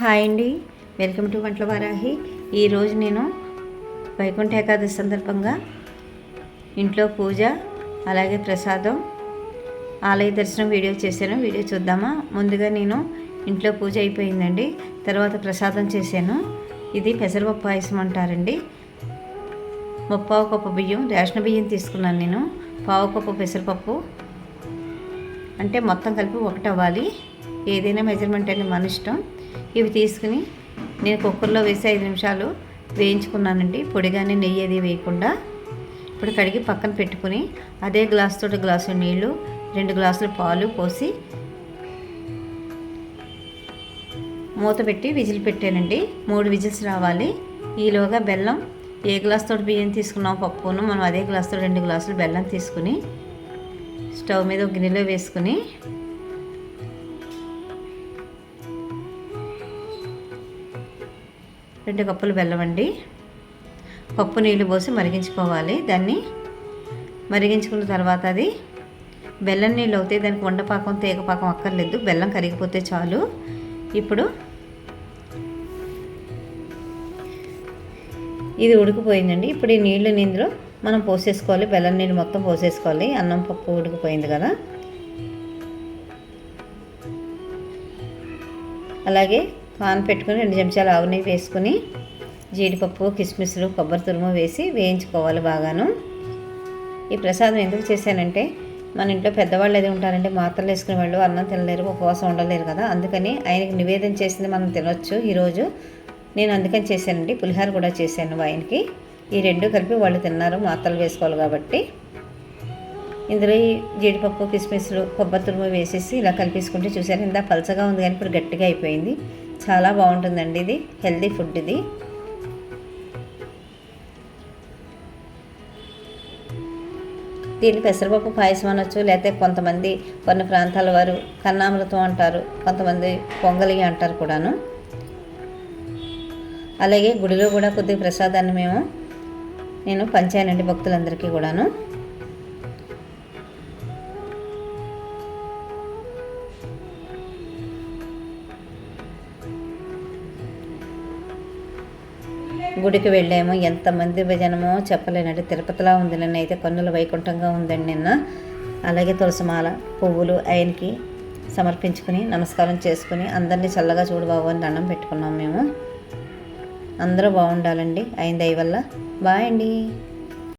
Hi అండి. Welcome to వంటల వారాహి. ఈరోజు నేను వైకుంఠ ఏకాదశి సందర్భంగా ఇంట్లో పూజ అలాగే ప్రసాదం ఆలయ దర్శనం వీడియో చేశాను. వీడియో చూద్దామా? ముందుగా నేను ఇంట్లో పూజ అయిపోయిందండి. తర్వాత ప్రసాదం చేశాను. ఇది పెసరపప్పు పాయసం అంటారండి. ముప్పావు కప్పు బియ్యం రేషన్ బియ్యం తీసుకున్నాను నేను. పావు కప్పు పెసరపప్పు. అంటే మొత్తం కలిపి ఒకటి అవ్వాలి ఏదైనా మెజర్మెంట్ అనేది మన ఇష్టం. ఇవి తీసుకుని నేను కుక్కర్లో వేసి ఐదు నిమిషాలు వేయించుకున్నానండి. పొడిగానే నెయ్యి అది వేయకుండా ఇప్పుడు కడిగి పక్కన పెట్టుకుని అదే గ్లాస్ తోటి గ్లాసు నీళ్ళు రెండు గ్లాసులు పాలు పోసి మూత పెట్టి విజిల్ పెట్టానండి. మూడు విజిల్స్ రావాలి. ఈలోగా బెల్లం ఏ గ్లాస్ తోటి బియ్యం తీసుకున్నాం పప్పును మనం అదే గ్లాస్తో రెండు గ్లాసులు బెల్లం తీసుకుని స్టవ్ మీద ఒక గిన్నెలో వేసుకుని రెండు కప్పులు బెల్లం అండి. పప్పు నీళ్ళు పోసి మరిగించుకోవాలి. దాన్ని మరిగించుకున్న తర్వాత అది బెల్లం నీళ్ళు అవుతాయి దానికి వండపాకం తేగపాకం అక్కర్లేదు. బెల్లం కరిగిపోతే చాలు. ఇప్పుడు ఇది ఉడికిపోయిందండి. ఇప్పుడు ఈ నీళ్ళు ఇందులో మనం పోసేసుకోవాలి. బెల్లం నీళ్ళు మొత్తం పోసేసుకోవాలి. అన్నం పప్పు ఉడికిపోయింది కదా. అలాగే పాన్ పెట్టుకుని రెండు చెంచాలు ఆవు నెయ్యి వేసుకుని జీడిపప్పు కిస్మిస్లు కొబ్బరి తురుము వేసి వేయించుకోవాలి బాగాను. ఈ ప్రసాదం ఎందుకు చేశానంటే మన ఇంట్లో పెద్దవాళ్ళు ఏది ఉంటారంటే మాత్రలు వేసుకునే వాళ్ళు అన్నం తినలేరు ఉపవాసం ఉండలేరు కదా. అందుకని ఆయనకి నివేదన చేసింది మనం తినొచ్చు ఈరోజు. నేను అందుకని చేశానండి పులిహార కూడా చేశాను ఆయనకి. ఈ రెండు కలిపి వాళ్ళు తిన్నారు మాత్రలు వేసుకోవాలి కాబట్టి. ఇందులో ఈ జీడిపప్పు కిస్మిస్లు కొబ్బరి తురుము వేసేసి ఇలా కలిపేసుకుంటే చూసారు ఇందా పలచగా ఉంది కానీ ఇప్పుడు గట్టిగా అయిపోయింది. చాలా బాగుంటుందండి ఇది. హెల్దీ ఫుడ్ ఇది. దీన్ని పెసరపప్పు పాయసం అనొచ్చు లేకపోతే కొంతమంది కొన్ని ప్రాంతాల వారు కన్నామృతం అంటారు కొంతమంది పొంగలి అంటారు కూడాను. అలాగే గుడిలో కూడా కొద్దిగా ప్రసాదాన్ని మేము నేను పంచానండి భక్తులందరికీ కూడాను. గుడికి వెళ్ళాము. ఎంతమంది భజనమో చెప్పలేనండి. తిరుపతిలా ఉంది నిన్న అయితే కన్నుల వైకుంఠంగా ఉందండి నిన్న. అలాగే తులసిమాల పువ్వులు ఆయనకి సమర్పించుకుని నమస్కారం చేసుకుని అందరినీ చల్లగా చూడు బాబు అని దండం పెట్టుకున్నాం మేము. అందరూ బాగుండాలండి. ఆయన దయ వల్ల. బాయ్ అండి.